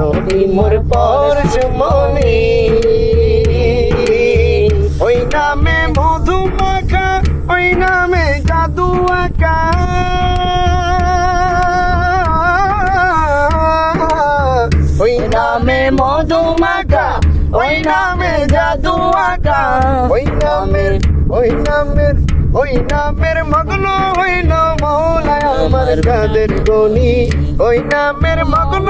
নবী মোর পরশমণি ওই নামে মধু মাখা, ওই নামে জাদু আঁকা। ওই নামে মধু মাখা, ওই নামে জাদু আঁকা। ওই নামের ওই নামের ওই নামের মগ্ন হইল মৌলায় আমার কাদের গনি। ওই নামের মগ্ন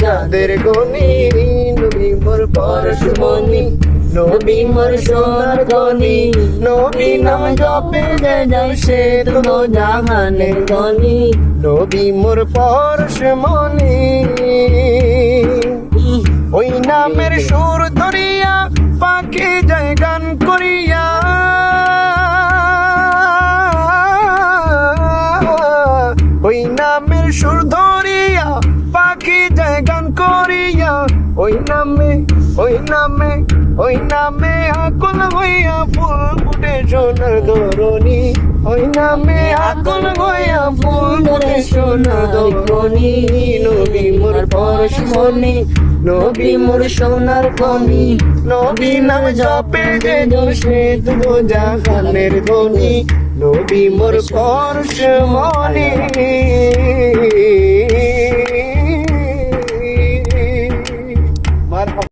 কাদের গনি? নবী মোর পরশমণি। নবী মোর সোনার গনি। নবী নাম জপে যে যাই সে তো জাহানের গনি। নবী মোর পরশমণি। ওই নামের সুর ধরিয়া পাখি যায় গান করিয়া। ওই নামের সুর ধরিয়া ওই নামে ওই নামে ওই নামে আকুল হইয়া ফুল ফুটে সোনার ধরণী ওই নামে আকুল হইয়া ফুল ফুটে সোনার ধরণী নবী মোর পরশমণি নবী মোর সোনার খনি। নবী নাম জপে যে দোষে তো জাহানের ধনি নবী মোর পরশমণি